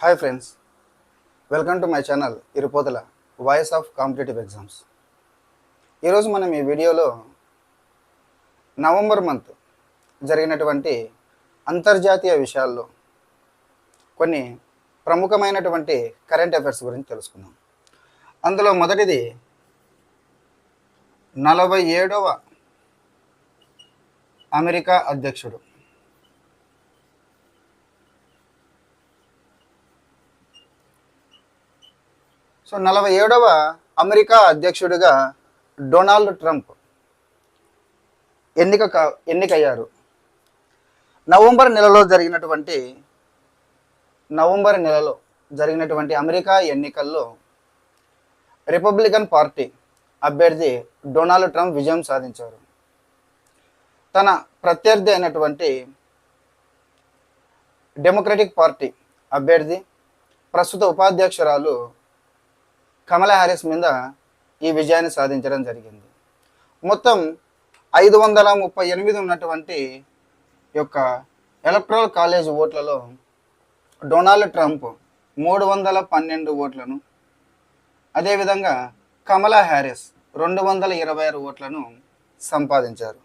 Hi friends welcome to my channel ఇరుపోతల voice of competitive exams ఈరోజు మనం ఈ వీడియోలో నవంబర్ మంత్ జరిగినటువంటి అంతర్జాతీయ విషయాల్లో కొన్ని ప్రముఖమైనటువంటి కరెంట్ అఫైర్స్ గురించి తెలుసుకుందాం. అందులో మొదటిది నలభై ఏడవ అమెరికా అధ్యక్షుడు. సో నలభై ఏడవ అమెరికా అధ్యక్షుడిగా డొనాల్డ్ ట్రంప్ ఎన్నిక ఎన్నికయ్యారు. నవంబర్ నెలలో జరిగినటువంటి నవంబర్ నెలలో జరిగినటువంటి అమెరికా ఎన్నికల్లో రిపబ్లికన్ పార్టీ అభ్యర్థి డొనాల్డ్ ట్రంప్ విజయం సాధించారు. తన ప్రత్యర్థి అయినటువంటి డెమోక్రటిక్ పార్టీ అభ్యర్థి ప్రస్తుత ఉపాధ్యక్షురాలు కమలా హ్యారిస్ మీద ఈ విజయాన్ని సాధించడం జరిగింది. మొత్తం ఐదు వందల ముప్పై ఎనిమిది ఉన్నటువంటి యొక్క ఎలక్ట్రల్ కాలేజ్ ఓట్లలో డొనాల్డ్ ట్రంప్ మూడు వందల పన్నెండు ఓట్లను అదేవిధంగా కమలా హ్యారిస్ రెండు వందల ఇరవై ఆరు ఓట్లను సంపాదించారు.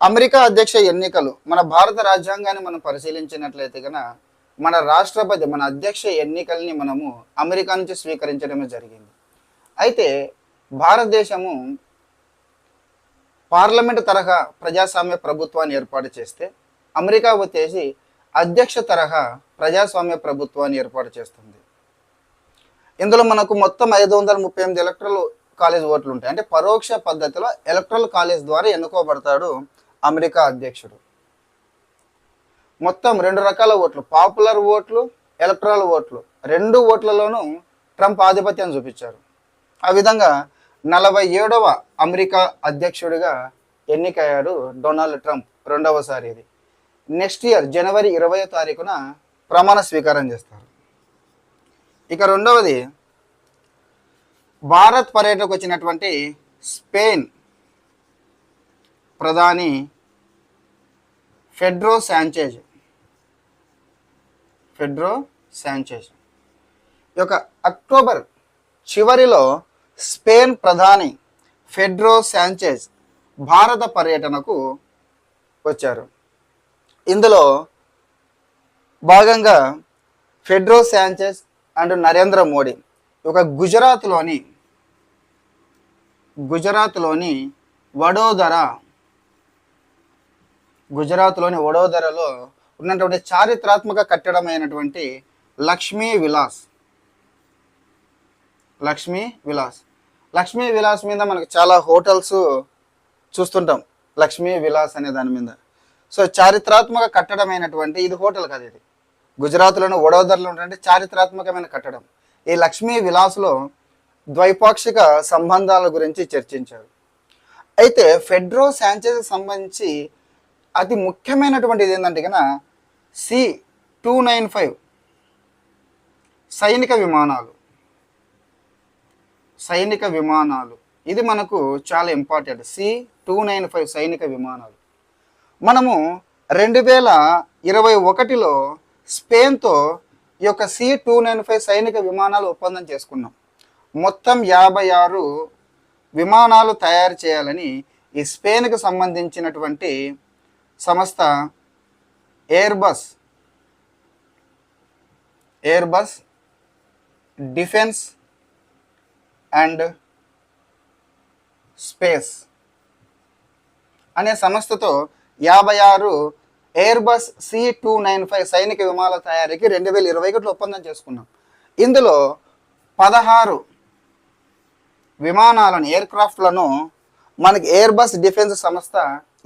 అమెరికా అధ్యక్ష ఎన్నికలు మన భారత రాజ్యాంగాన్ని మనం పరిశీలించినట్లయితే కనుక మన రాష్ట్రపతి మన అధ్యక్ష ఎన్నికల్ని మనము అమెరికా నుంచి స్వీకరించడమే జరిగింది. అయితే భారతదేశము పార్లమెంట్ తరహా ప్రజాస్వామ్య ప్రభుత్వాన్ని ఏర్పాటు చేస్తే అమెరికా వచ్చేసి అధ్యక్ష తరహా ప్రజాస్వామ్య ప్రభుత్వాన్ని ఏర్పాటు చేస్తుంది. ఇందులో మనకు మొత్తం ఐదు వందల ముప్పై ఎనిమిది ఎలక్ట్రల్ కాలేజ్ ఓట్లు ఉంటాయి అంటే పరోక్ష పద్ధతిలో ఎలక్ట్రల్ కాలేజ్ ద్వారా ఎన్నుకోబడతాడు అమెరికా అధ్యక్షుడు. మొత్తం రెండు రకాల ఓట్లు. పాపులర్ ఓట్లు ఎలక్ట్రల్ ఓట్లు. రెండు ఓట్లలోనూ ట్రంప్ ఆధిపత్యం చూపించారు. ఆ విధంగా నలభై ఏడవ అమెరికా అధ్యక్షుడిగా ఎన్నికయ్యాడు డొనాల్డ్ ట్రంప్ రెండవసారి ఇది. నెక్స్ట్ ఇయర్ జనవరి ఇరవై తారీఖున ప్రమాణ స్వీకారం చేస్తారు. ఇక రెండవది భారత్ పర్యటనకు వచ్చినటువంటి స్పెయిన్ ప్రధాని ఫెడ్రో శాంచేజ్ ఫెడ్రో శాంచేజ్ ఈ యొక్క అక్టోబర్ చివరిలో స్పెయిన్ ప్రధాని ఫెడ్రో శాంచేజ్ భారత పర్యటనకు వచ్చారు. ఇందులో భాగంగా Pedro Sanchez and Narendra Modi ఒక గుజరాత్లోని గుజరాత్లోని వడోదర గుజరాత్లోని వడోదరలో ఉన్నటువంటి చారిత్రాత్మక కట్టడమైనటువంటి లక్ష్మీ విలాస్. లక్ష్మీ విలాస్. లక్ష్మీ విలాస్ మీద మనకు చాలా హోటల్స్ చూస్తుంటాం. లక్ష్మీ విలాస్ అనే దాని మీద. సో చారిత్రాత్మక కట్టడమైనటువంటి ఇది హోటల్ కాదు ఇది. గుజరాత్లోని వడోదరలో ఉన్నటువంటి చారిత్రాత్మకమైన కట్టడం. ఈ లక్ష్మీ విలాస్లో ద్వైపాక్షిక సంబంధాల గురించి చర్చించారు. అయితే ఫెడ్రో శాంచేజ్ సంబంధించి అతి ముఖ్యమైనటువంటిది ఏంటంటే కనుక సి టూ నైన్ ఫైవ్. సైనిక విమానాలు. సైనిక విమానాలు. ఇది మనకు చాలా important. C two nine five సైనిక విమానాలు. మనము రెండు వేల ఇరవై ఒకటిలో స్పెయిన్తో ఈ యొక్క సి టూ నైన్ ఫైవ్ సైనిక విమానాలు ఒప్పందం చేసుకున్నాం. మొత్తం యాభై ఆరు విమానాలు తయారు చేయాలని ఈ స్పెయిన్కి సంబంధించినటువంటి సంస్థ Airbus Airbus Defence and Space అనే సంస్థతో యాభై ఆరు Airbus C two nine five సైనిక విమానాల తయారీకి రెండు వేల ఇరవై ఒకటిలో ఒప్పందం చేసుకున్నాం. ఇందులో పదహారు విమానాలను ఎయిర్క్రాఫ్ట్లను మనకి ఎయిర్బస్ డిఫెన్స్ సంస్థ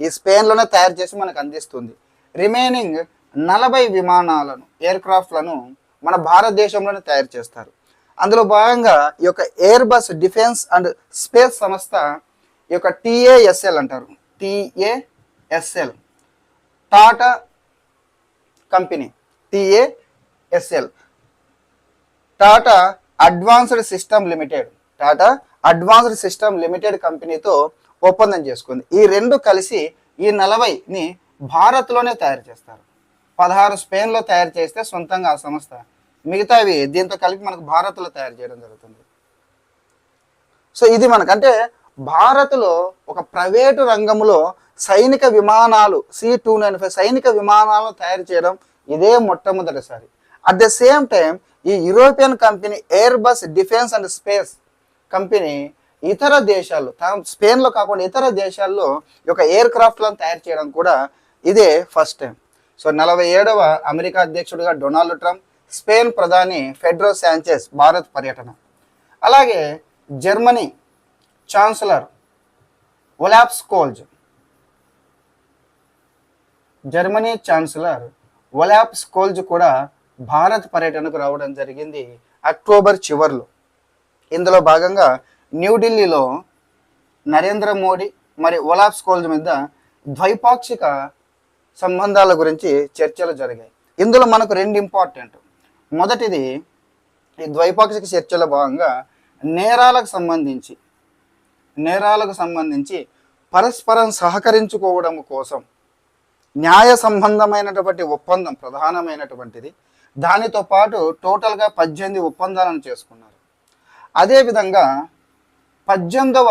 ఈ స్పెయిన్లోనే తయారు చేసి మనకు అందిస్తుంది. రిమైనింగ్ నలభై విమానాలను ఎయిర్క్రాఫ్ట్లను మన భారతదేశంలోనే తయారు చేస్తారు. అందులో భాగంగా ఈ యొక్క Airbus defence and space సంస్థ ఈ యొక్క టిఏఎస్ఎల్ అంటారు. TASL Tata company TASL Tata advanced system limited Tata advanced system limited కంపెనీతో ఒప్పందం చేసుకుంది. ఈ రెండు కలిసి ఈ నలభైని భారత్లోనే తయారు చేస్తారు. పదహారు స్పెయిన్లో తయారు చేస్తే సొంతంగా ఆ సంస్థ. మిగతావి దీంతో కలిపి మనకు భారత్లో తయారు చేయడం జరుగుతుంది. సో ఇది మనకంటే భారత్లో ఒక ప్రైవేటు రంగంలో సైనిక విమానాలు సి టూ నైన్ ఫైవ్ సైనిక విమానాలను తయారు చేయడం ఇదే మొట్టమొదటిసారి. అట్ ద సేమ్ టైం ఈ European company Airbus Defence and Space company ఇతర దేశాల్లో స్పెయిన్లో కాకుండా ఇతర దేశాల్లో ఈ యొక్క ఎయిర్ క్రాఫ్ట్లను తయారు చేయడం కూడా ఇదే ఫస్ట్ టైం సో నలభై ఏడవ అమెరికా అధ్యక్షుడిగా డొనాల్డ్ ట్రంప్ స్పెయిన్ ప్రధాని ఫెడ్రో శాంచెస్ భారత్ పర్యటన. అలాగే Germany chancellor Olaf Scholz Germany chancellor Olaf Scholz కూడా భారత్ పర్యటనకు రావడం జరిగింది అక్టోబర్ చివర్లో. ఇందులో భాగంగా న్యూఢిల్లీలో నరేంద్ర మోడీ మరి ఒలాప్స్ కోల్జ్ మీద ద్వైపాక్షిక సంబంధాల గురించి చర్చలు జరిగాయి. ఇందులో మనకు రెండు ఇంపార్టెంట్. మొదటిది ఈ ద్వైపాక్షిక చర్చల భాగంగా నేరాలకు సంబంధించి నేరాలకు సంబంధించి పరస్పరం సహకరించుకోవడం కోసం న్యాయ సంబంధమైనటువంటి ఒప్పందం ప్రధానమైనటువంటిది. దానితో పాటు టోటల్గా పద్దెనిమిది ఒప్పందాలను చేసుకున్నారు. అదేవిధంగా పద్దెనిమిదవ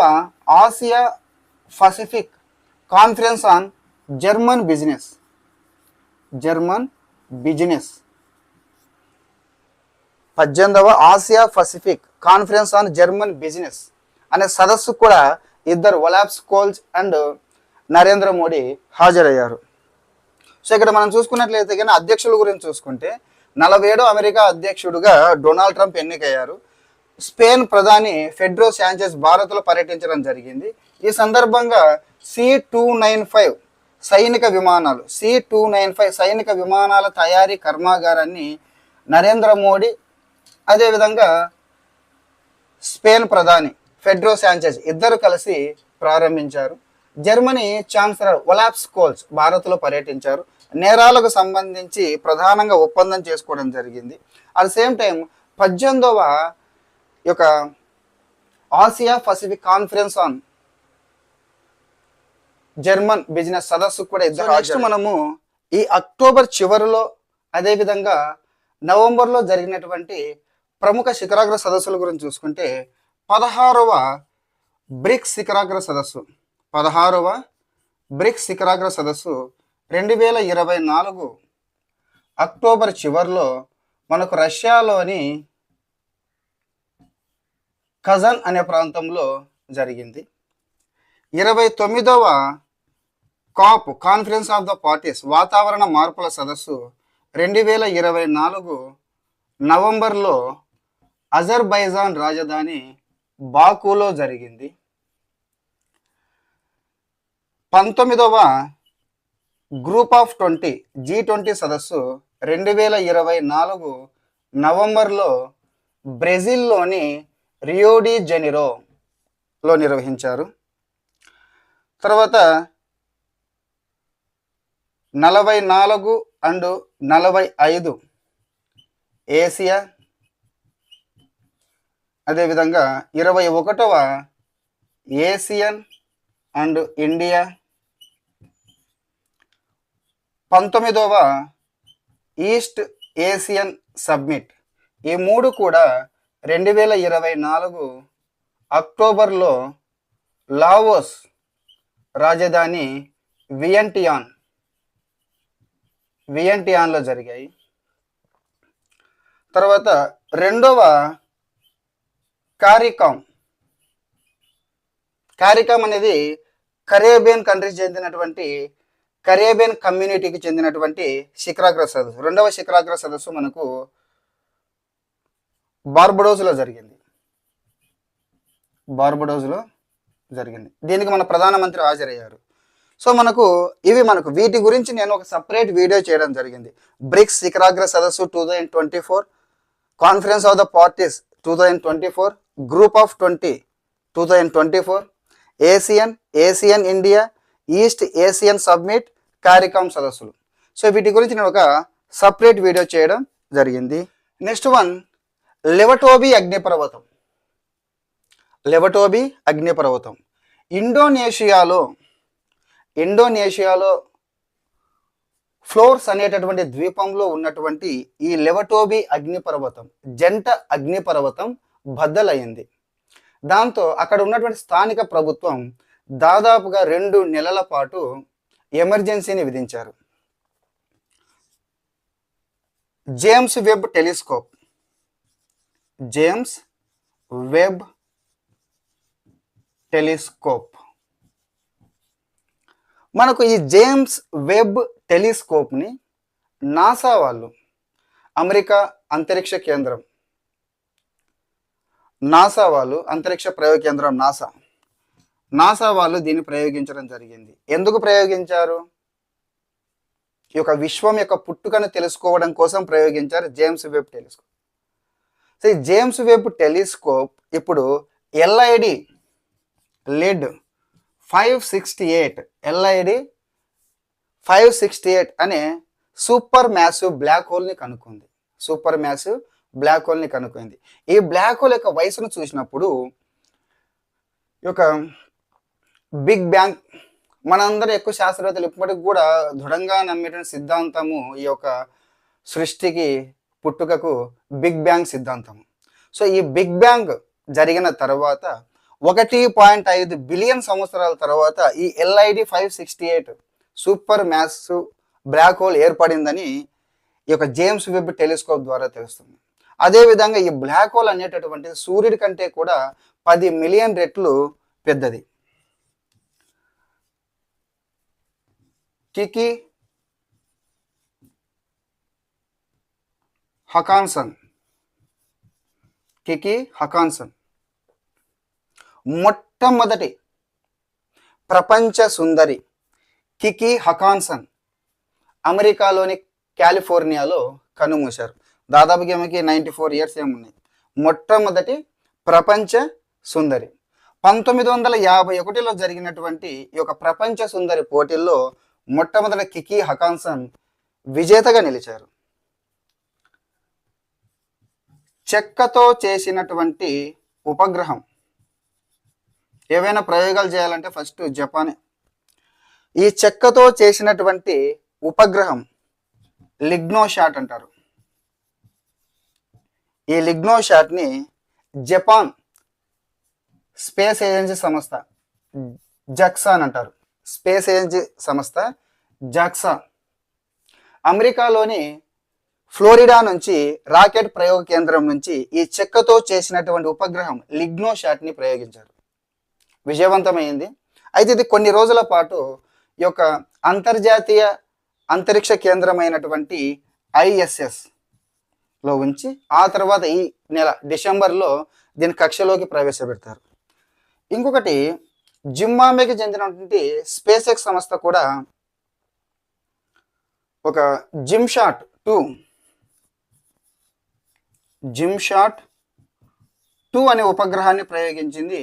Asia Pacific conference on German business. German business. పద్దెనిమిదవ Asia Pacific conference on German business అనే సదస్సు కూడా ఇద్దరు Olaf Scholz and Narendra Modi హాజరయ్యారు. సో ఇక్కడ మనం చూసుకున్నట్లయితే కానీ అధ్యక్షుల గురించి చూసుకుంటే నలభై ఏడో అమెరికా అధ్యక్షుడుగా డొనాల్డ్ ట్రంప్ ఎన్నికయ్యారు. స్పెయిన్ ప్రధాని ఫెడ్రో శాంచెస్ భారత్లో పర్యటించడం జరిగింది. ఈ సందర్భంగా సి టూ నైన్ ఫైవ్ సైనిక విమానాలు సి టూ నైన్ ఫైవ్ సైనిక విమానాల తయారీ కర్మాగారాన్ని నరేంద్ర మోడీ అదేవిధంగా స్పెయిన్ ప్రధాని ఫెడ్రో శాంచెజ్ ఇద్దరు కలిసి ప్రారంభించారు. జర్మనీ ఛాన్సలర్ ఒలాప్స్ కోల్స్ భారత్లో పర్యటించారు. నేరాలకు సంబంధించి ప్రధానంగా ఒప్పందం చేసుకోవడం జరిగింది. అట్ సేమ్ టైం పద్దెనిమిదవ యొక్క Asia Pacific conference on German business సదస్సు కూడా ఇద్దరు నెక్స్ట్ మనము ఈ అక్టోబర్ చివరిలో అదేవిధంగా నవంబర్లో జరిగినటువంటి ప్రముఖ శిఖరాగ్ర సదస్సుల గురించి చూసుకుంటే పదహారవ బ్రిక్స్ శిఖరాగ్ర సదస్సు. పదహారవ బ్రిక్స్ శిఖరాగ్ర సదస్సు రెండు వేల ఇరవై నాలుగు అక్టోబర్ చివరిలో మనకు రష్యాలోని కజన్ అనే ప్రాంతంలో జరిగింది. ఇరవై తొమ్మిదవ COP conference of the parties వాతావరణ మార్పుల సదస్సు రెండు వేల ఇరవై నాలుగు నవంబర్లో అజర్బైజాన్ రాజధాని బాకులో జరిగింది. పంతొమ్మిదవ group of twenty G twenty సదస్సు రెండు వేల ఇరవై నాలుగు నవంబర్లో బ్రెజిల్లోని రియోడి జెనిరోలో నిర్వహించారు. తర్వాత నలభై నాలుగు అండ్ నలభై ఐదు ఏసియా. అదేవిధంగా ఇరవై ఒకటవ ఏసియన్ అండ్ ఇండియా. పంతొమ్మిదవ ఈస్ట్ ఏసియన్ సబ్మిట్. ఈ మూడు కూడా రెండు వేల ఇరవై నాలుగు అక్టోబర్లో లావోస్ రాజధాని వియంటియాన్ వియంటియాన్లో జరిగాయి. తర్వాత రెండవ కారికామ్. కారికామ్ అనేది కరేబియన్ కంట్రీకి చెందినటువంటి కరేబియన్ కమ్యూనిటీకి చెందినటువంటి శిఖరాగ్ర సదస్సు. రెండవ శిఖరాగ్ర సదస్సు మనకు బార్బడోస్లో జరిగింది. బార్బడోస్లో జరిగింది. దీనికి మన ప్రధానమంత్రి హాజరయ్యారు. సో మనకు ఇవి మనకు వీటి గురించి నేను ఒక సపరేట్ వీడియో చేయడం జరిగింది. బ్రిక్స్ శిఖరాగ్ర సదస్సు two thousand twenty four conference of the parties two thousand twenty four group of twenty two thousand twenty four ASEAN ASEAN India East Asian summit CARICOM సదస్సులు. సో వీటి గురించి నేను ఒక సపరేట్ వీడియో చేయడం జరిగింది. నెక్స్ట్ వన్ లెవటోబీ అగ్నిపర్వతం. లెవటోబి అగ్నిపర్వతం. ఇండోనేషియాలో ఇండోనేషియాలో ఫ్లోర్స్ అనేటటువంటి ద్వీపంలో ఉన్నటువంటి ఈ లెవటోబి అగ్నిపర్వతం జంట అగ్నిపర్వతం బద్దలయ్యింది దాంతో అక్కడ ఉన్నటువంటి స్థానిక ప్రభుత్వం దాదాపుగా రెండు నెలల పాటు ఎమర్జెన్సీని విధించారు. James Webb telescope. James Webb telescope. మనకు ఈ జేమ్స్ వెబ్ టెలిస్కోప్ని నాసా వాళ్ళు అమెరికా అంతరిక్ష కేంద్రం నాసా వాళ్ళు అంతరిక్ష ప్రయోగ కేంద్రం నాసా నాసా వాళ్ళు దీన్ని ప్రయోగించడం జరిగింది. ఎందుకు ప్రయోగించారు? ఈ యొక్క విశ్వం యొక్క పుట్టుకను తెలుసుకోవడం కోసం ప్రయోగించారు జేమ్స్ వెబ్ టెలిస్కోప్. సో ఈ జేమ్స్ వెబ్ టెలిస్కోప్ ఇప్పుడు LID LID five sixty eight LID five sixty eight అనే సూపర్ మ్యాసివ్ బ్లాక్ హోల్ని కనుక్కుంది. సూపర్ మ్యాసివ్ బ్లాక్ హోల్ని కనుక్కుంది. ఈ బ్లాక్ హోల్ యొక్క వయసును చూసినప్పుడు ఈ యొక్క బిగ్ బ్యాంగ్ మనందరూ ఎక్కువ శాస్త్రవేత్తలు ఇప్పటికి కూడా దృఢంగా నమ్మేటువంటి సిద్ధాంతము ఈ యొక్క సృష్టికి పుట్టుకకు బిగ్ బ్యాంగ్ సిద్ధాంతం సో ఈ బిగ్ బ్యాంగ్ జరిగిన తర్వాత ఒకటి పాయింట్ ఐదు బిలియన్ సంవత్సరాల తర్వాత ఈ LID five sixty eight supermassive black hole ఏర్పడిందని ఈ యొక్క జేమ్స్ వెబ్ టెలిస్కోప్ ద్వారా తెలుస్తుంది. అదేవిధంగా ఈ బ్లాక్ హోల్ అనేటటువంటిది సూర్యుడి కంటే కూడా పది మిలియన్ రెట్లు పెద్దది. టికి హకాన్సన్. టికి హకాన్సన్. మొట్టమొదటి ప్రపంచ సుందరి కికి హకాన్సన్ అమెరికాలోని కాలిఫోర్నియాలో కనుమూశారు. దాదాపుగా ఆమెకి నైంటీ ఫోర్ ఇయర్స్ ఏమున్నాయి. మొట్టమొదటి ప్రపంచ సుందరి. పంతొమ్మిది వందల యాభై ఒకటిలో జరిగినటువంటి ఈ యొక్క ప్రపంచ సుందరి పోటీల్లో మొట్టమొదటి కికి హకాన్సన్ విజేతగా నిలిచారు. చెక్కతో చేసినటువంటి ఉపగ్రహం ఏవైనా ప్రయోగాలు చేయాలంటే ఫస్ట్ జపానే. ఈ చెక్కతో చేసినటువంటి ఉపగ్రహం లిగ్నోషాట్ అంటారు. ఈ లిగ్నో షాట్ని జపాన్ స్పేస్ ఏజెన్సీ సంస్థ జక్సా అని అంటారు. స్పేస్ ఏజెన్సీ సంస్థ జక్సా. అమెరికాలోని ఫ్లోరిడా నుంచి రాకెట్ ప్రయోగ కేంద్రం నుంచి ఈ చెక్కతో చేసినటువంటి ఉపగ్రహం లిగ్నోషాట్ని ప్రయోగించారు. విజయవంతమైంది. అయితే ఇది కొన్ని రోజుల పాటు ఈ యొక్క అంతర్జాతీయ అంతరిక్ష కేంద్రమైనటువంటి ఐఎస్ఎస్లో ఉంచి ఆ తర్వాత ఈ నెల డిసెంబర్లో దీని కక్షలోకి ప్రవేశపెడతారు. ఇంకొకటి జిమ్మామేకి చెందినటువంటి స్పేస్ ఎక్స్ సంస్థ కూడా ఒక Jim shot two Jim shot two అనే ఉపగ్రహాన్ని ప్రయోగించింది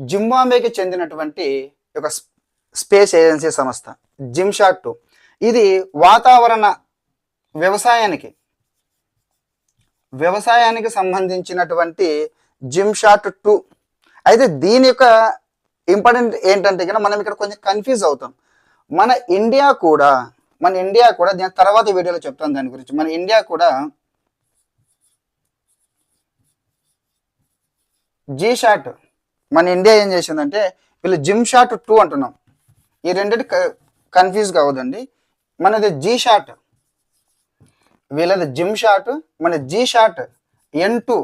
జింబాంబేకి చెందినటువంటి ఒక స్పేస్ ఏజెన్సీ సంస్థ జిమ్షాట్ టూ. ఇది వాతావరణ వ్యవసాయానికి వ్యవసాయానికి సంబంధించినటువంటి జిమ్షాట్ టూ. అయితే దీని యొక్క ఇంపార్టెంట్ ఏంటంటే కనుక మనం ఇక్కడ కొంచెం కన్ఫ్యూజ్ అవుతాం. మన ఇండియా కూడా మన ఇండియా కూడా దాని తర్వాత వీడియోలో చెప్తాను దాని గురించి. మన ఇండియా కూడా జీ షాట్ మన ఇండియా ఏం చేసిందంటే వీళ్ళు జిమ్ షాట్ టూ అంటున్నాం. ఈ రెండింటి కన్ఫ్యూజ్ కావద్దండి. మనది జీ షాట్. వీళ్ళది జిమ్ షాట్ మన G sat N two.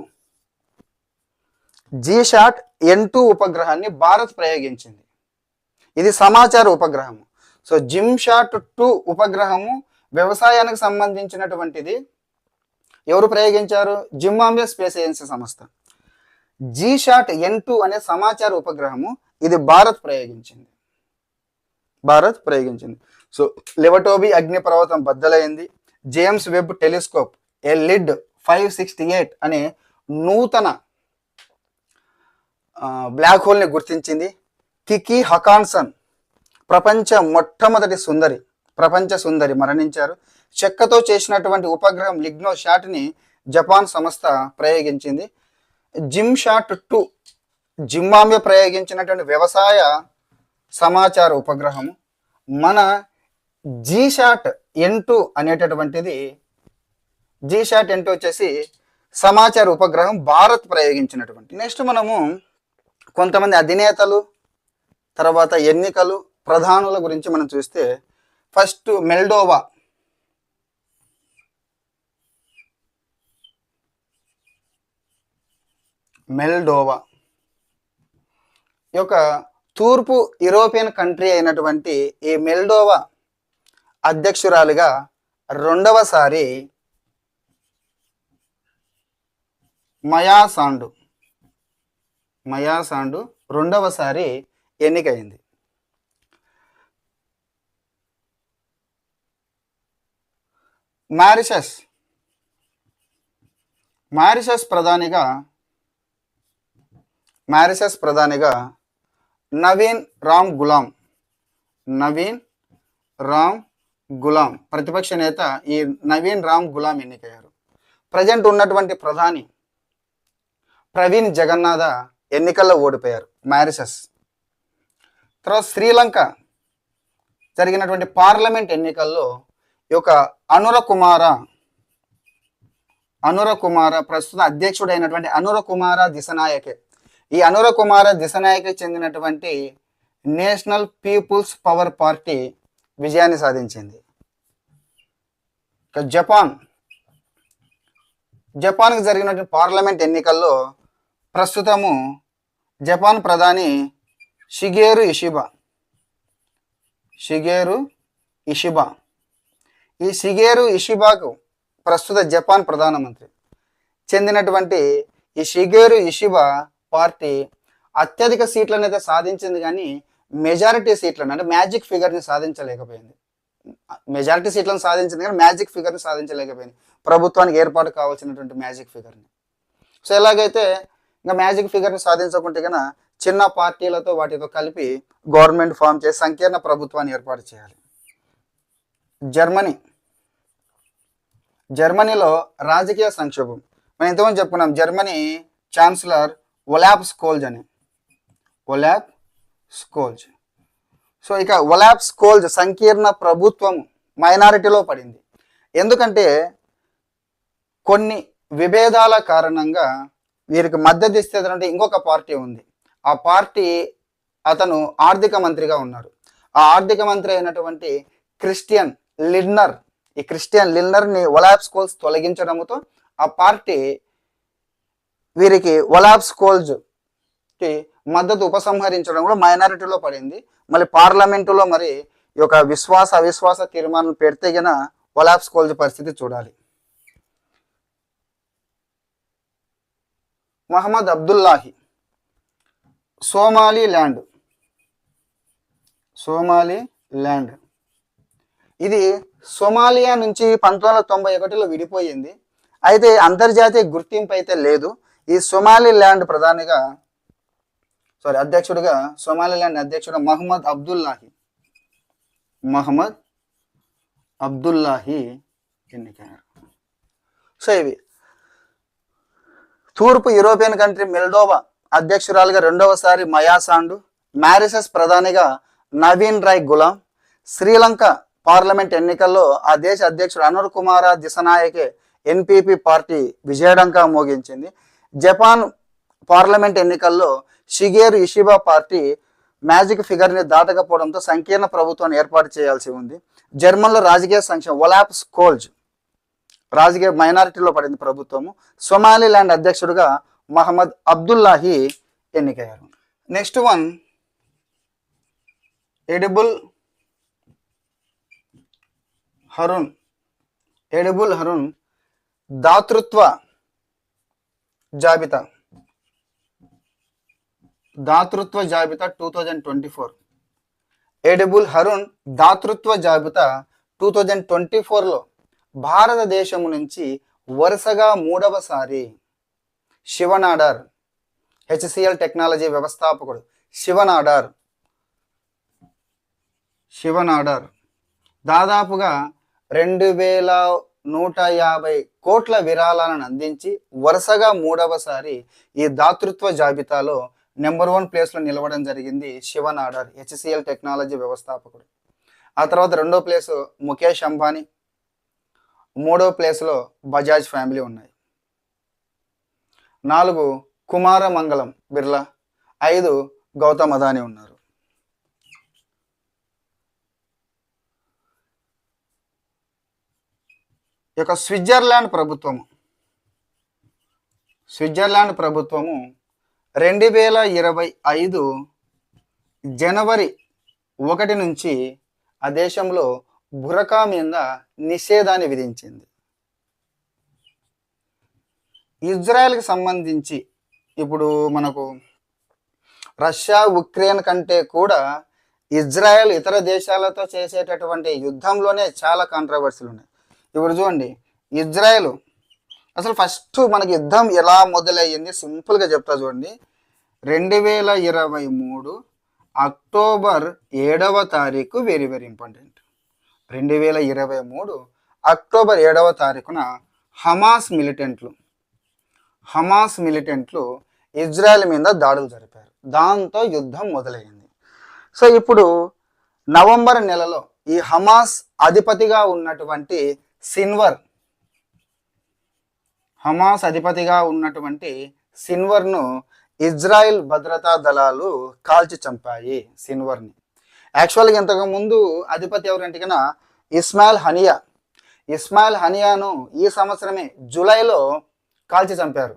G sat N two ఉపగ్రహాన్ని Bharat ప్రయోగించింది. ఇది సమాచార ఉపగ్రహము. సో జిమ్ షాట్ టూ ఉపగ్రహము వ్యవసాయానికి సంబంధించినటువంటిది ఎవరు ప్రయోగించారు? జింబాంబే స్పేస్ ఏజెన్సీ సంస్థ. జీ షాట్ ఎన్ టూ అనే సమాచార ఉపగ్రహము ఇది భారత్ ప్రయోగించింది. భారత్ ప్రయోగించింది. సో లివటోబి అగ్నిపర్వతం బద్దలైంది. James Webb telescope A LID five sixty eight అనే నూతన బ్లాక్ హోల్ని గుర్తించింది. కికి హకాన్సన్ ప్రపంచ మొట్టమొదటి సుందరి ప్రపంచ సుందరి మరణించారు. చెక్కతో చేసినటువంటి ఉపగ్రహం లిగ్నో షాట్ని జపాన్ సంస్థ ప్రయోగించింది. జిమ్ షాట్ టూ జింబాంబే ప్రయోగించినటువంటి వ్యవసాయ సమాచార ఉపగ్రహము. మన జీ షాట్ ఎన్ టూ అనేటటువంటిది జీ షాట్ ఎన్ టూ వచ్చేసి సమాచార ఉపగ్రహం భారత్ ప్రయోగించినటువంటి. నెక్స్ట్ మనము కొంతమంది అధినేతలు తర్వాత ఎన్నికలు ప్రధానుల గురించి మనం చూస్తే ఫస్ట్ మెల్డోవా మెల్డోవా. ఈ యొక్క తూర్పు యూరోపియన్ కంట్రీ అయినటువంటి ఈ మెల్డోవా అధ్యక్షురాలిగా రెండవసారి మయా సాండు మయా సాండు రెండవసారి ఎన్నికైంది. మారిషస్ మారిషస్ ప్రధానిగా మ్యారిసస్ ప్రధానిగా నవీన్ రామ్ గులాం. నవీన్ రామ్ గులాం. ప్రతిపక్ష నేత ఈ నవీన్ రామ్ గులాం ఎన్నికయ్యారు. ప్రజెంట్ ఉన్నటువంటి ప్రధాని ప్రవీణ్ జగన్నాథ ఎన్నికల్లో ఓడిపోయారు మ్యారిసస్ తర్వాత శ్రీలంక జరిగినటువంటి పార్లమెంట్ ఎన్నికల్లో ఈ యొక్క అనుర కుమార అనుర కుమార ప్రస్తుత అధ్యక్షుడైనటువంటి అనుర కుమార దిశనాయకే ఈ అనుర కుమార చెందినటువంటి నేషనల్ పీపుల్స్ పవర్ పార్టీ విజయాన్ని సాధించింది. జపాన్. జపాన్కి జరిగినటువంటి పార్లమెంట్ ఎన్నికల్లో ప్రస్తుతము జపాన్ ప్రధాని షిగేరు ఇషిబా. షిగేరు ఇషిబా. ఈ షిగేరు ఇషిబాకు ప్రస్తుత జపాన్ ప్రధానమంత్రి. చెందినటువంటి ఈ షిగేరు ఇషిబా పార్టీ అత్యధిక సీట్లను అయితే సాధించింది కానీ మెజారిటీ సీట్లను అంటే మ్యాజిక్ ఫిగర్ని సాధించలేకపోయింది. మెజారిటీ సీట్లను సాధించింది కానీ మ్యాజిక్ ఫిగర్ని సాధించలేకపోయింది. ప్రభుత్వానికి ఏర్పాటు కావాల్సినటువంటి మ్యాజిక్ ఫిగర్ని. సో ఎలాగైతే ఇంకా మ్యాజిక్ ఫిగర్ని సాధించకుంటే కనుక చిన్న పార్టీలతో వాటితో కలిపి గవర్నమెంట్ ఫామ్ చేసి సంకీర్ణ ప్రభుత్వాన్ని ఏర్పాటు చేయాలి. జర్మనీ. జర్మనీలో రాజకీయ సంక్షోభం. మనం ఇంతకుముందు చెప్పుకున్నాం జర్మనీ ఛాన్సలర్ ఒలాబ్ స్కోల్జ్ అని. ఒలాబ్ స్కోల్జ్. సో ఇక ఒలాబ్ స్కోల్జ్ సంకీర్ణ ప్రభుత్వం మైనారిటీలో పడింది. ఎందుకంటే కొన్ని విభేదాల కారణంగా వీరికి మద్దతు ఇస్తేదంటే ఇంకొక పార్టీ ఉంది. ఆ పార్టీ అతను ఆర్థిక మంత్రిగా ఉన్నారు. ఆ ఆర్థిక మంత్రి అయినటువంటి క్రిస్టియన్ లిడ్నర్ ఈ క్రిస్టియన్ లిన్నర్ని ఒలాబ్ స్కోల్స్ తొలగించడంతో ఆ పార్టీ వీరికి ఒలాబ్స్ కోల్జ్కి మద్దతు ఉపసంహరించడం కూడా మైనారిటీలో పడింది. మళ్ళీ పార్లమెంటులో మరి ఈ యొక్క విశ్వాస అవిశ్వాస తీర్మానం పెడితే గన ఒలాబ్స్ కోల్జ్ పరిస్థితి చూడాలి. Mohamed Abdullahi Somaliland. Somali land. ఇది సోమాలియా నుంచి పంతొమ్మిది వందల తొంభై ఒకటిలో విడిపోయింది. అయితే అంతర్జాతీయ గుర్తింపు అయితే లేదు. ఈ సొమాలి ల్యాండ్ ప్రధానిగా సారీ అధ్యక్షుడిగా సోమాలి ల్యాండ్ అధ్యక్షుడు మహమ్మద్ అబ్దుల్లాహి మహమ్మద్ అబ్దుల్లాహి ఎన్నికయ్యారు. సో ఇవి తూర్పు యూరోపియన్ కంట్రీ మెల్డోవా అధ్యక్షురాలుగా రెండవసారి మయాసాండు మ్యారిసస్ ప్రధానిగా నవీన్ రాయ్ గులాం శ్రీలంక పార్లమెంట్ ఎన్నికల్లో ఆ దేశ అధ్యక్షుడు అనుర్ కుమార దిశనాయకే ఎన్పిపి పార్టీ విజయడంకా మోగించింది. జపాన్ పార్లమెంట్ ఎన్నికల్లో షిగేరు ఇషిబా పార్టీ మ్యాజిక్ ఫిగర్ని దాటకపోవడంతో సంకీర్ణ ప్రభుత్వాన్ని ఏర్పాటు చేయాల్సి ఉంది. జర్మన్లో రాజకీయ సంక్షేమం ఒలాప్స్ కోల్జ్ రాజకీయ మైనారిటీలో పడింది ప్రభుత్వము. సొమాలిలాండ్ అధ్యక్షుడిగా మహమ్మద్ అబ్దుల్లాహి ఎన్నికయ్యారు. Next one edible Hurun edible Hurun దాతృత్వ జాబితా. దాతృత్వ జాబితా two thousand twenty four edible Hurun దాతృత్వ జాబితా టూ థౌజండ్ ట్వంటీ ఫోర్లో భారతదేశం నుంచి వరుసగా మూడవసారి శివనాడార్ హెచ్సిఎల్ టెక్నాలజీ వ్యవస్థాపకుడు శివనాడార్. శివనాడార్. దాదాపుగా రెండు వేల నూట యాభై కోట్ల విరాళాలను అందించి వరుసగా మూడవసారి ఈ దాతృత్వ జాబితాలో నెంబర్ వన్ ప్లేస్లో నిలవడం జరిగింది శివనాడార్ హెచ్సిఎల్ టెక్నాలజీ వ్యవస్థాపకుడు. ఆ తర్వాత రెండో ప్లేస్ ముఖేష్ అంబానీ మూడో ప్లేస్లో బజాజ్ ఫ్యామిలీ ఉన్నాయి. నాలుగు కుమార మంగళం బిర్లా ఐదు గౌతమ్ అదాని ఉన్నారు ఈ యొక్క స్విట్జర్లాండ్ ప్రభుత్వము. స్విట్జర్లాండ్ ప్రభుత్వము రెండు వేల ఇరవై ఐదు జనవరి ఒకటి నుంచి ఆ దేశంలో బురకా మీద నిషేధాన్ని విధించింది. ఇజ్రాయెల్కి సంబంధించి ఇప్పుడు మనకు రష్యా ఉక్రెయిన్ కంటే కూడా ఇజ్రాయెల్ ఇతర దేశాలతో చేసేటటువంటి యుద్ధంలోనే చాలా కాంట్రవర్సీలు ఉన్నాయి. ఇప్పుడు చూడండి ఇజ్రాయెల్. అసలు ఫస్ట్ మనకి యుద్ధం ఎలా మొదలయ్యింది సింపుల్గా చెప్తా చూడండి. రెండు వేల ఇరవై మూడు అక్టోబర్ ఏడవ తారీఖు వెరీ వెరీ ఇంపార్టెంట్ రెండు వేల ఇరవై మూడు అక్టోబర్ ఏడవ తారీఖున హమాస్ మిలిటెంట్లు హమాస్ మిలిటెంట్లు ఇజ్రాయెల్ మీద దాడులు జరిపారు. దాంతో యుద్ధం మొదలైంది సో ఇప్పుడు నవంబర్ నెలలో ఈ హమాస్ అధిపతిగా ఉన్నటువంటి సిన్వర్. హమాస్ అధిపతిగా ఉన్నటువంటి సిన్వర్ను ఇజ్రాయెల్ భద్రతా దళాలు కాల్చి చంపాయి సిన్వర్ని. యాక్చువల్గా ఇంతకుముందు అధిపతి ఎవరంటే కన్నా ఇస్మాయిల్ హనియా. ఇస్మాయిల్ హనియాను ఈ సంవత్సరమే జూలైలో కాల్చి చంపారు.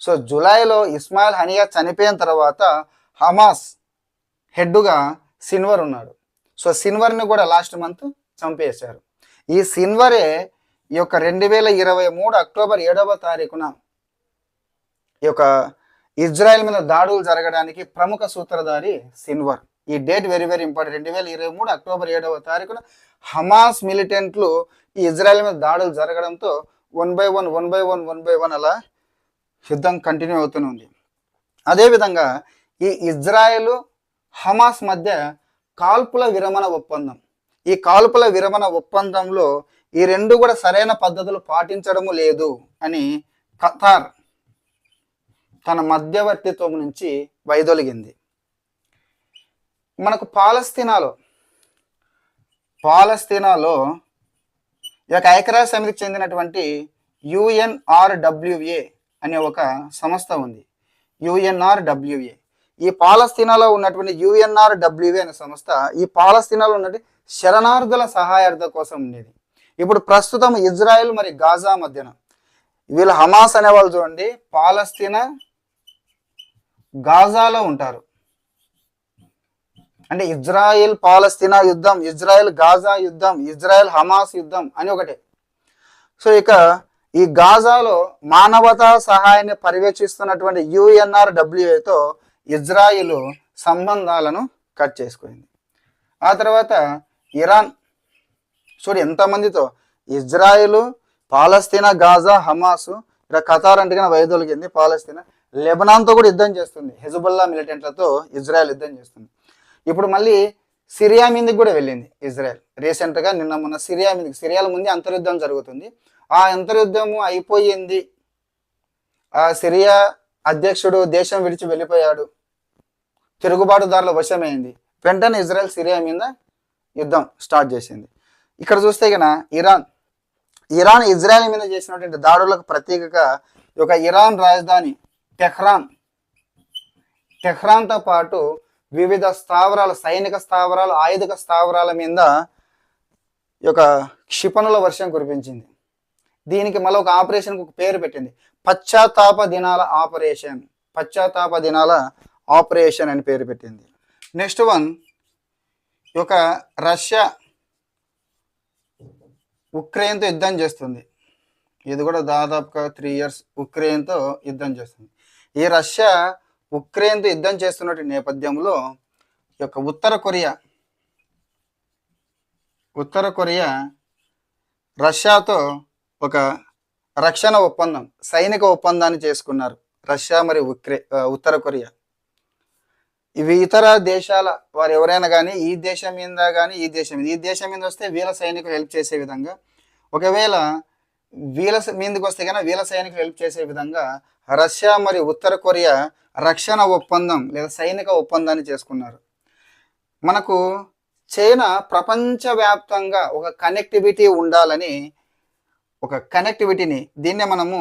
సో జూలైలో ఇస్మాయిల్ హనియా చనిపోయిన తర్వాత హమాస్ హెడ్డుగా సిన్వర్ ఉన్నాడు. సో సిన్వర్ని కూడా లాస్ట్ మంత్ చంపేశారు. ఈ సిన్వరే ఈ యొక్క రెండు వేల ఇరవై మూడు అక్టోబర్ ఏడవ తారీఖున ఈ యొక్క ఇజ్రాయెల్ మీద దాడులు జరగడానికి ప్రముఖ సూత్రధారి సిన్వర్ ఈ డేట్ వెరీ వెరీ ఇంపార్టెంట్. రెండు వేల ఇరవై మూడు అక్టోబర్ ఏడవ తారీఖున హమాస్ మిలిటెంట్లు ఈ ఇజ్రాయెల్ మీద దాడులు జరగడంతో one by one one by one one by one అలా యుద్ధం కంటిన్యూ అవుతూనే ఉంది. అదేవిధంగా ఈ ఇజ్రాయెల్ హమాస్ మధ్య కాల్పుల విరమణ ఒప్పందం ఈ కాల్పుల విరమణ ఒప్పందంలో ఈ రెండు కూడా సరైన పద్ధతులు పాటించడము లేదు అని ఖతార్ తన మధ్యవర్తిత్వం నుంచి వైదొలిగింది. మనకు పాలస్తీనాలో పాలస్తీనాలో ఈ యొక్క ఐక్యరాజ్య సమితికి చెందినటువంటి యుఎన్ఆర్డబ్ల్యూఏ అనే ఒక సంస్థ ఉంది. యుఎన్ఆర్డబ్ల్యూఏ. ఈ పాలస్తీనాలో ఉన్నటువంటి యుఎన్ఆర్డబ్ల్యూఏ అనే సంస్థ ఈ పాలస్తీనాలో ఉన్నటువంటి శరణార్థుల సహాయార్థ కోసం ఉండేది. ఇప్పుడు ప్రస్తుతం ఇజ్రాయెల్ మరి గాజా మధ్యన. వీళ్ళు హమాస్ అనేవాళ్ళు చూడండి పాలస్తీనా గాజాలో ఉంటారు. అంటే ఇజ్రాయెల్ పాలస్తీనా యుద్ధం ఇజ్రాయెల్ గాజా యుద్ధం ఇజ్రాయెల్ హమాస్ యుద్ధం అని ఒకటే. సో ఇక ఈ గాజాలో మానవతా సహాయాన్ని పర్యవేక్షిస్తున్నటువంటి యుఎన్ఆర్ డబ్ల్యూఏతో ఇజ్రాయిల్ సంబంధాలను కట్ చేసుకుంది. ఆ తర్వాత ఇరాన్. చూడు ఎంతమందితో? ఇజ్రాయిల్ పాలస్తీనా గాజా హమాసు ఇక్కడ ఖతార్ అంటే కానీ వైదొలిగింది పాలస్తీనా. లెబనాన్తో కూడా యుద్ధం చేస్తుంది. హెజుబుల్లా మిలిటెంట్లతో ఇజ్రాయెల్ యుద్ధం చేస్తుంది. ఇప్పుడు మళ్ళీ సిరియా మీదకి కూడా వెళ్ళింది ఇజ్రాయెల్. రీసెంట్గా నిన్న మొన్న సిరియా మీదకి సిరియాల ముందు అంతర్యుద్ధం జరుగుతుంది. ఆ అంతర్యుద్ధము అయిపోయింది. ఆ సిరియా అధ్యక్షుడు దేశం విడిచి వెళ్ళిపోయాడు. తిరుగుబాటుదారుల వశమైంది. వెంటనే ఇజ్రాయెల్ సిరియా మీద యుద్ధం స్టార్ట్ చేసింది. ఇక్కడ చూస్తే కన ఇరాన్ ఇరాన్ ఇజ్రాయెల్ మీద చేసినటువంటి దాడులకు ప్రత్యేకగా ఒక ఇరాన్ రాజధాని టెహ్రాన్ టెహ్రాన్తో పాటు వివిధ స్థావరాలు సైనిక స్థావరాలు ఆయుధిక స్థావరాల మీద యొక్క క్షిపణుల వర్షం కురిపించింది. దీనికి మళ్ళీ ఒక ఆపరేషన్కి ఒక పేరు పెట్టింది. పశ్చాత్తాప దినాల ఆపరేషన్ పశ్చాత్తాప దినాల ఆపరేషన్ అని పేరు పెట్టింది. నెక్స్ట్ వన్ ఈ యొక్క రష్యా ఉక్రెయిన్తో యుద్ధం చేస్తుంది. ఇది కూడా దాదాపుగా త్రీ ఇయర్స్ ఉక్రెయిన్తో యుద్ధం చేస్తుంది. ఈ రష్యా ఉక్రెయిన్తో యుద్ధం చేస్తున్నటువంటి నేపథ్యంలో ఈ యొక్క ఉత్తర కొరియా ఉత్తర కొరియా రష్యాతో ఒక రక్షణ ఒప్పందం సైనిక ఒప్పందాన్ని చేసుకున్నారు. రష్యా మరియు ఉక్రె ఉత్తర కొరియా. ఇవి ఇతర దేశాల వారు ఎవరైనా కానీ ఈ దేశం మీద కానీ ఈ దేశం మీద ఈ దేశం మీద వస్తే వీళ్ళ సైనికులు హెల్ప్ చేసే విధంగా ఒకవేళ వీళ్ళ మీదకి వస్తే కానీ వీళ్ళ సైనికులు హెల్ప్ చేసే విధంగా రష్యా మరియు ఉత్తర కొరియా రక్షణ ఒప్పందం లేదా సైనిక ఒప్పందాన్ని చేసుకున్నారు. మనకు చైనా ప్రపంచవ్యాప్తంగా ఒక కనెక్టివిటీ ఉండాలని ఒక కనెక్టివిటీని దీన్నే మనము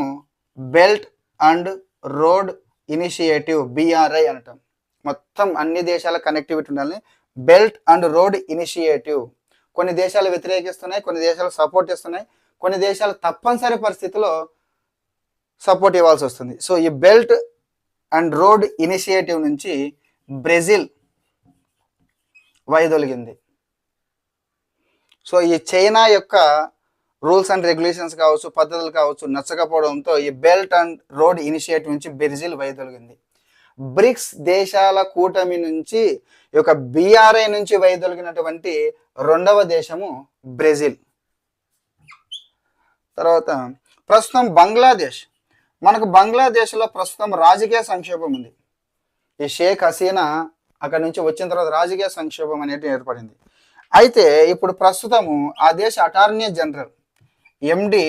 belt and road initiative BRI అనటం. మొత్తం అన్ని దేశాల కనెక్టివిటీ ఉండాలని బెల్ట్ అండ్ రోడ్ ఇనిషియేటివ్ కొన్ని దేశాలు వ్యతిరేకిస్తున్నాయి కొన్ని దేశాలు సపోర్ట్ ఇస్తున్నాయి కొన్ని దేశాలు తప్పనిసరి పరిస్థితిలో సపోర్ట్ ఇవ్వాల్సి వస్తుంది. సో ఈ బెల్ట్ అండ్ రోడ్ ఇనిషియేటివ్ నుంచి బ్రెజిల్ వైదొలిగింది. సో ఈ చైనా యొక్క రూల్స్ అండ్ రెగ్యులేషన్స్ కావచ్చు పద్ధతులు కావచ్చు నచ్చకపోవడంతో ఈ బెల్ట్ అండ్ రోడ్ ఇనిషియేటివ్ నుంచి బ్రెజిల్ వైదొలిగింది. బ్రిక్స్ దేశాల కూటమి నుంచి ఒక యొక్క బీఆర్ఐ నుంచి వైదొలిగినటువంటి రెండవ దేశము బ్రెజిల్. తర్వాత ప్రస్తుతం బంగ్లాదేశ్. మనకు బంగ్లాదేశ్లో ప్రస్తుతం రాజకీయ సంక్షోభం ఉంది. ఈ షేక్ హసీనా అక్కడి నుంచి వచ్చిన తర్వాత రాజకీయ సంక్షోభం అనేది ఏర్పడింది. అయితే ఇప్పుడు ప్రస్తుతము ఆ దేశ అటార్నీ జనరల్ ఎండి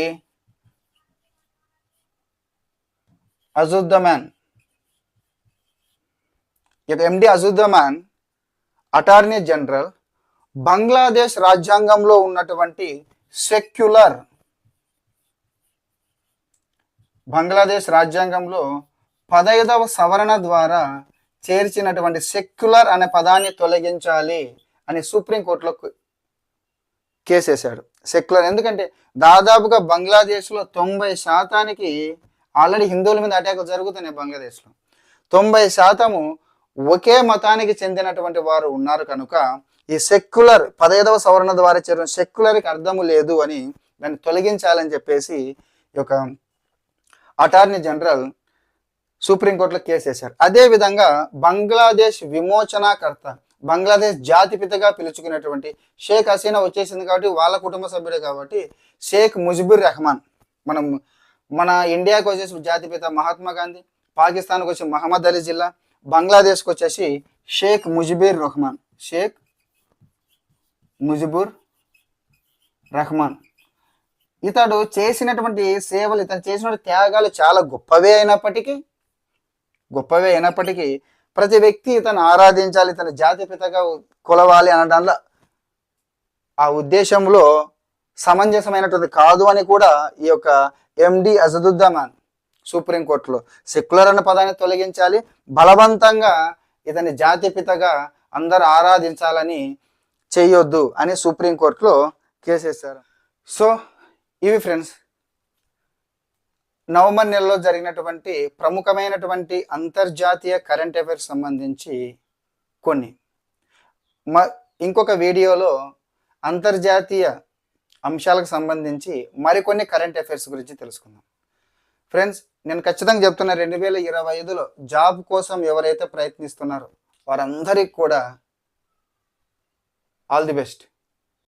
అజుద్దమాన్ ఇక MD Asaduzzaman attorney general Bangladesh రాజ్యాంగంలో ఉన్నటువంటి సెక్యులర్ బంగ్లాదేశ్ రాజ్యాంగంలో పదైదవ సవరణ ద్వారా చేర్చినటువంటి సెక్యులర్ అనే పదాన్ని తొలగించాలి అని సుప్రీంకోర్టులో కేసేశాడు సెక్యులర్ ఎందుకంటే దాదాపుగా బంగ్లాదేశ్లో తొంభై శాతానికి ఆల్రెడీ హిందువుల మీద అటాక్ జరుగుతున్నాయి బంగ్లాదేశ్లో. తొంభై శాతము ఒకే మతానికి చెందినటువంటి వారు ఉన్నారు కనుక ఈ సెక్యులర్ పదహైదవ సవరణ ద్వారా చేరిన సెక్యులర్కి అర్థము లేదు అని దాన్ని తొలగించాలని చెప్పేసి ఒక యొక్క అటార్నీ జనరల్ సుప్రీంకోర్టులో కేసు వేశారు. అదేవిధంగా బంగ్లాదేశ్ విమోచనాకర్త బంగ్లాదేశ్ జాతిపితగా పిలుచుకునేటువంటి షేక్ హసీనా వచ్చేసింది కాబట్టి వాళ్ళ కుటుంబ సభ్యుడే కాబట్టి షేక్ ముజిబుర్ రెహమాన్ మనం మన ఇండియాకి వచ్చేసి జాతిపిత మహాత్మా గాంధీ పాకిస్తాన్కి వచ్చి మహమ్మద్ అలీ జిల్లా బంగ్లాదేశ్కి వచ్చేసి షేక్ ముజిబుర్ రహమాన్. షేక్ ముజిబుర్ రహమాన్. ఇతడు చేసినటువంటి సేవలు ఇతను చేసిన త్యాగాలు చాలా గొప్పవే అయినప్పటికీ గొప్పవే అయినప్పటికీ ప్రతి వ్యక్తి ఇతను ఆరాధించాలి తన జాతిపితగా కొలవాలి అనడంలో ఆ ఉద్దేశంలో సమంజసమైనటువంటి కాదు అని కూడా ఈ యొక్క ఎండి అజదుద్దమాన్ సుప్రీంకోర్టులో సెక్యులర్ అన్న పదాన్ని తొలగించాలి బలవంతంగా ఇతని జాతిపితగా అందరు ఆరాధించాలని చేయొద్దు అని సుప్రీంకోర్టులో కేసేశారు సో ఇవి ఫ్రెండ్స్ నవంబర్ నెలలో జరిగినటువంటి ప్రముఖమైనటువంటి అంతర్జాతీయ కరెంట్ అఫైర్స్ సంబంధించి కొన్ని. మ ఇంకొక వీడియోలో అంతర్జాతీయ అంశాలకు సంబంధించి మరికొన్ని కరెంట్ అఫైర్స్ గురించి తెలుసుకుందాం. ఫ్రెండ్స్ నేను ఖచ్చితంగా చెప్తున్నా రెండు వేల ఇరవై ఐదులో జాబ్ కోసం ఎవరైతే ప్రయత్నిస్తున్నారో వారందరికీ కూడా ఆల్ ది బెస్ట్.